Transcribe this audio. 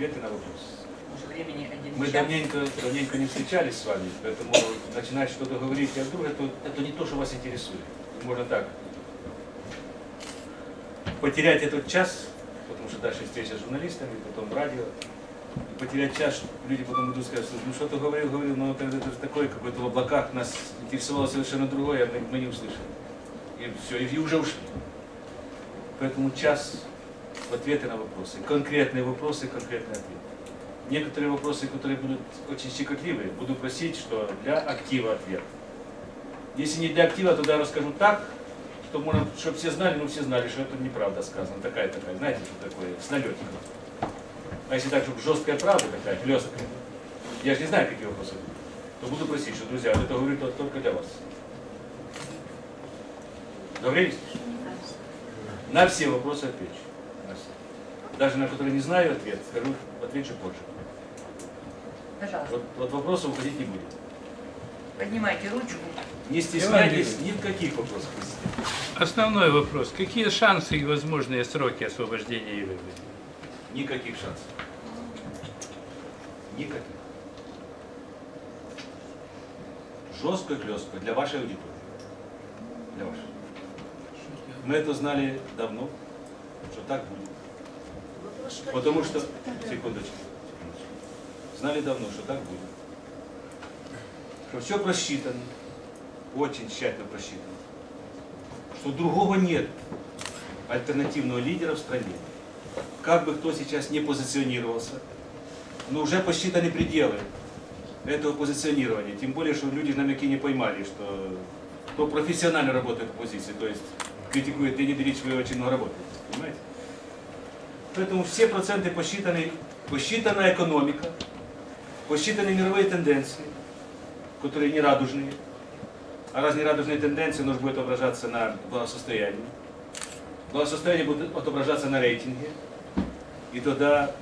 ответы на вопросы. Мы давненько, давненько не встречались с вами, поэтому начинать что-то говорить, а вдруг это, это не то, что вас интересует. Можно так. Потерять этот час, потому что дальше встреча с журналистами, потом радио, и потерять час, люди потом идут скажут, ну что-то говорил, говорил, но это, это же такое, какой-то в облаках, нас интересовало совершенно другое, а мы, мы не услышали. И все, и уже ушли. Поэтому час ответы на вопросы, конкретные вопросы, конкретные ответы некоторые вопросы, которые будут очень щекотливые, буду просить, что для актива ответ. Если не для актива, то я расскажу так, что можно, чтобы все знали, ну все знали, что это неправда сказано, такая такая, знаете, что такое, с налетиком. А если так, чтобы жесткая правда такая, хлесткая, я же не знаю, какие вопросы, то буду просить, что, друзья, вот это говорю то- только для вас. Договорились? На все вопросы отвечу. Все. Даже на которые не знаю ответ, скажу, отвечу позже. Пожалуйста, Вот, вот вопросов уходить не будет. поднимайте ручку. Не стесняйтесь ни в каких вопросах. Основной вопрос. Какие шансы и возможные сроки освобождения Юрия? Никаких шансов. Никаких. Жестко, хлестко для вашей аудитории. Для вашей. Мы это знали давно, что так будет. Потому что, секундочку. Знали давно, что так будет. Что все просчитано, очень тщательно просчитано. Что другого нет альтернативного лидера в стране. Как бы кто сейчас не позиционировался, но уже посчитаны пределы этого позиционирования. Тем более, что люди намеки не поймали, что кто профессионально работает в оппозиции, то есть критикует Леонид Ильич, вы очень много работаете, понимаете? Поэтому все проценты посчитаны, посчитана экономика, посчитаны мировые тенденции, которые не радужные. А раз не радужные тенденции, нужно будет отображаться на благосостоянии. Благосостояние будет отображаться на рейтинге. И тогда